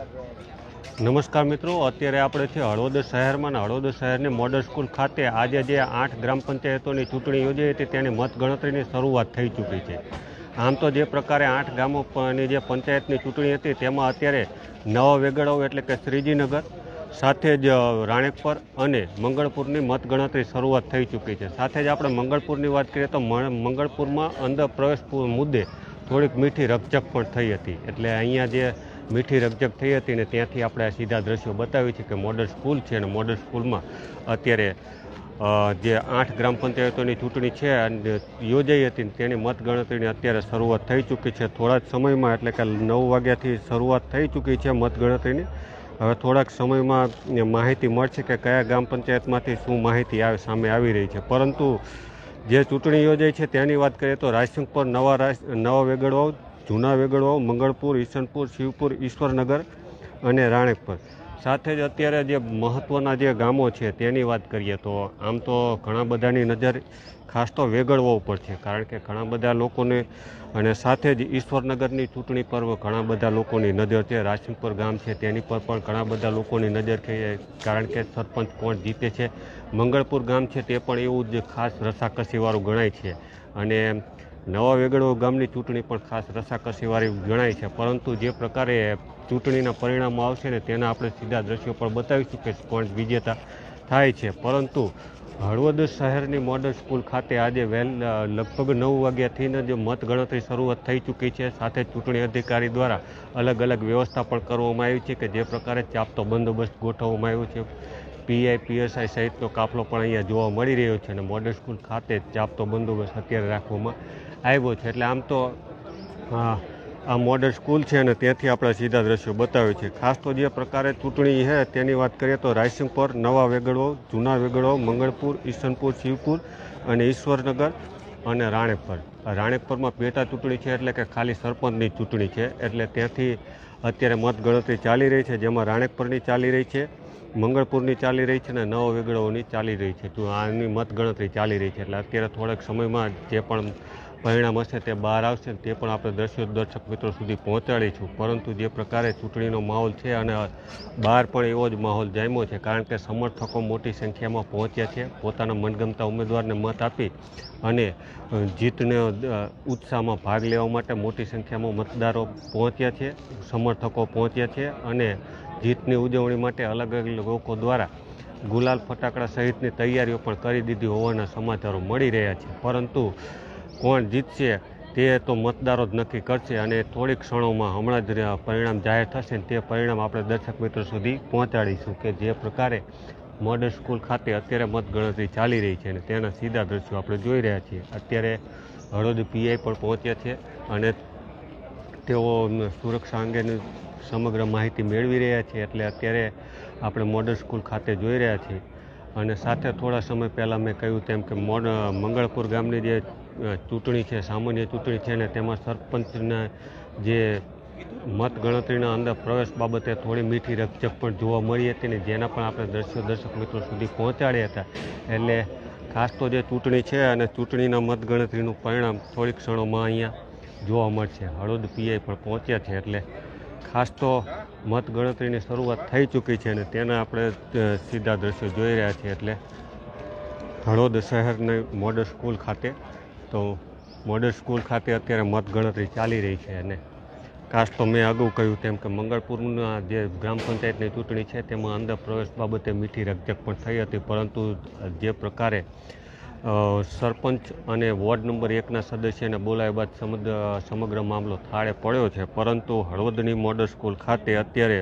નમસ્કાર મિત્રો, અત્યારે આપણે છે હળવદ શહેરમાં અને હળવદ શહેરની મોડલ સ્કૂલ ખાતે આજે જે આઠ ગ્રામ પંચાયતોની ચૂંટણી યોજાઈ હતી, તેની મતગણતરીની શરૂઆત થઈ ચૂકી છે. આમ તો જે પ્રકારે આઠ ગામોની જે પંચાયતની ચૂંટણી હતી, તેમાં અત્યારે નવા વેગડાઓ એટલે કે શ્રીજીનગર, સાથે જ રાણેકપર અને મંગળપુરની મતગણતરી શરૂઆત થઈ ચૂકી છે. સાથે જ આપણે મંગળપુરની વાત કરીએ તો મંગળપુરમાં અંદર પ્રવેશ મુદ્દે થોડીક મીઠી રકઝક પણ થઈ હતી. એટલે અહીંયા જે મીઠી રકઝક થઈ હતી ને ત્યાંથી આપણે આ સીધા દ્રશ્યો બતાવી છે કે મોડલ સ્કૂલ છે અને મોડલ સ્કૂલમાં અત્યારે જે આઠ ગ્રામ પંચાયતોની ચૂંટણી છે અને યોજાઈ હતી ને તેની મતગણતરીની અત્યારે શરૂઆત થઈ ચૂકી છે. થોડા જ સમયમાં, એટલે કે નવ વાગ્યાથી શરૂઆત થઈ ચૂકી છે મતગણતરીની. હવે થોડાક સમયમાં માહિતી મળશે કે કયા ગ્રામ પંચાયતમાંથી શું માહિતી આવે સામે આવી રહી છે. પરંતુ જે ચૂંટણી યોજાઈ છે તેની વાત કરીએ તો રાયસિંગપુર નવા રાસ નવા વેગડવાવ જૂના વેગડવાવ મંગળપુર, ઈસનપુર, શિવપુર, ઈશ્વરનગર અને રાણેકપર સાથે જ અત્યારે જે મહત્ત્વના જે ગામો છે તેની વાત કરીએ તો આમ તો ઘણા બધાની નજર ખાસ તો વેગળવા ઉપર છે, કારણ કે ઘણા બધા લોકોને અને સાથે જ ઈશ્વરનગરની ચૂંટણી પર ઘણા બધા લોકોની નજર છે. રાશિમપુર ગામ છે તેની પર પણ ઘણા બધા લોકોની નજર છે, કારણ કે સરપંચ કોણ જીતે છે. મંગળપુર ગામ છે તે પણ એવું જ ખાસ રસાકસીવાળું ગણાય છે. અને નવા વેગડો ગામની ચૂંટણી પણ ખાસ રસાકસીવાળી ગણાય છે. પરંતુ જે પ્રકારે ચૂંટણીના પરિણામો આવશે ને તેના આપણે સીધા દ્રશ્યો પણ બતાવીશું કે કોણ વિજેતા થાય છે. પરંતુ હળવદ શહેરની મોડલ સ્કૂલ ખાતે આજે વહેલ લગભગ નવ વાગ્યાથી જ મતગણતરી શરૂઆત થઈ ચૂકી છે. સાથે ચૂંટણી અધિકારી દ્વારા અલગ અલગ વ્યવસ્થા પણ કરવામાં આવી છે કે જે પ્રકારે ચાપતો બંદોબસ્ત ગોઠવવામાં આવ્યો છે. પીઆઈ, પીએસઆઈ સહિતનો કાફલો પણ અહીંયા જોવા મળી રહ્યો છે અને મોડલ સ્કૂલ ખાતે જ ચાપતો બંદોબસ્ત અત્યારે રાખવામાં આવ્યો છે. એટલે આમ તો, આ મોડલ સ્કૂલ છે અને ત્યાંથી આપણે સીધા દ્રશ્યો બતાવ્યું છે. ખાસ તો જે પ્રકારે ચૂંટણી છે, તેની વાત કરીએ તો રાયસિંગપુર, નવા વેગડવો, જૂના વેગડવો, મંગળપુર, ઈસનપુર, શિવપુર અને ઈશ્વરનગર અને રાણેકપર આ રાણેકપરમાં પેટા ચૂંટણી છે એટલે કે ખાલી સરપંચની ચૂંટણી છે. એટલે ત્યાંથી અત્યારે મતગણતરી ચાલી રહી છે. જેમાં રાણેકપરની ચાલી રહી છે, મંગળપુરની ચાલી રહી છે અને નવ વેગડાઓની ચાલી રહી છે. તો આની મતગણતરી ચાલી રહી છે. એટલે અત્યારે થોડાક સમયમાં જે પણ પરિણામ હશે તે બહાર આવશે તે પણ આપણે દ્રશ્યો દર્શક મિત્રો સુધી પહોંચાડીશું. પરંતુ જે પ્રકારે ચૂંટણીનો માહોલ છે અને બહાર પણ એવો જ માહોલ જામ્યો છે, કારણ કે સમર્થકો મોટી સંખ્યામાં પહોંચ્યા છે, પોતાના મનગમતા ઉમેદવારને મત આપી અને જીતને ઉત્સાહમાં ભાગ લેવા માટે મોટી સંખ્યામાં મતદારો પહોંચ્યા છે, સમર્થકો પહોંચ્યા છે અને જીતની ઉજવણી માટે અલગ અલગ લોકો દ્વારા ગુલાલ ફટાકડા સહિતની તૈયારીઓ પણ કરી દીધી હોવાના સમાચારો મળી રહ્યા છે. પરંતુ કોણ જીતશે તે તો મતદારો જ નક્કી કરશે અને થોડીક ક્ષણોમાં હમણાં જ પરિણામ જાહેર થશે તે પરિણામ આપણે દર્શક મિત્રો સુધી પહોંચાડીશું કે જે પ્રકારે મોડલ સ્કૂલ ખાતે અત્યારે મતગણતરી ચાલી રહી છે અને તેના સીધા દ્રશ્યો આપણે જોઈ રહ્યા છીએ. અત્યારે હળદ પીઆઈ પણ પહોંચ્યા છે અને તેઓ સુરક્ષા અંગેની સમગ્ર માહિતી મેળવી રહ્યા છે એટલે અત્યારે આપણે મોડલ સ્કૂલ ખાતે જોઈ રહ્યા છીએ. અને સાથે થોડા સમય પહેલાં મેં કહ્યું તેમ કે મોડ મંગળપુર ગામની જે ચૂંટણી છે, સામાન્ય ચૂંટણી છે ને તેમાં સરપંચના જે મત ગણતરીના અંદર પ્રવેશ બાબતે થોડી મીઠી રકચક પણ જોવા મળી હતી ને જેના પણ આપણે દ્રશ્યો દર્શક મિત્રો સુધી પહોંચાડ્યા હતા. એટલે ખાસ તો જે ચૂંટણી છે અને ચૂંટણીના મતગણતરીનું પરિણામ થોડીક ક્ષણોમાં અહીંયા જોવા મળશે. હળદ પીઆઈ પણ પહોંચ્યા છે એટલે ખાસ તો મતગણતરીની શરૂઆત થઈ ચૂકી છે અને તેના આપણે સીધા દ્રશ્યો જોઈ રહ્યા છીએ. એટલે હળોદ શહેરની મોડલ સ્કૂલ ખાતે તો મોડલ સ્કૂલ ખાતે અત્યારે મતગણતરી ચાલી રહી છે અને ખાસ તો મેં અગાઉ કહ્યું તેમ કે મંગળપુરના જે ગ્રામ પંચાયતની ચૂંટણી છે, તેમાં અંદર પ્રવેશ બાબતે મીઠી રકઝક પણ થઈ હતી. પરંતુ જે પ્રકારે સરપંચ અને વોર્ડ નંબર એકના સદસ્યને બોલાવ્યા બાદ સમગ્ર સમગ્ર મામલો થાળે પડ્યો છે. પરંતુ હળવદની મોડલ સ્કૂલ ખાતે અત્યારે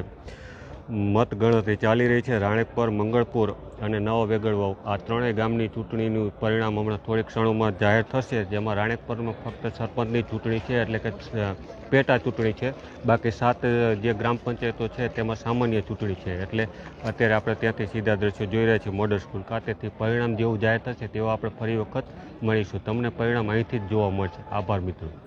મતગણતરી ચાલી રહી છે રાણેકપર, મંગળપુર અને નવા વેગડવાવ આ ત્રણેય ગામની ચૂંટણીનું પરિણામ હમણાં થોડીક ક્ષણોમાં જાહેર થશે, જેમાં રાણેકપરમાં ફક્ત સરપંચની ચૂંટણી છે એટલે કે પેટા ચૂંટણી છે. બાકી સાત જે ગ્રામ પંચાયતો છે તેમાં સામાન્ય ચૂંટણી છે. એટલે અત્યારે આપણે ત્યાંથી સીધા દ્રશ્યો જોઈ રહ્યા છીએ મોડલ સ્કૂલ ખાતેથી. પરિણામ જેવું જાહેર થશે તેવો આપણે ફરી વખત મળીશું. તમને પરિણામ અહીંથી જ જોવા મળશે. આભાર મિત્રો.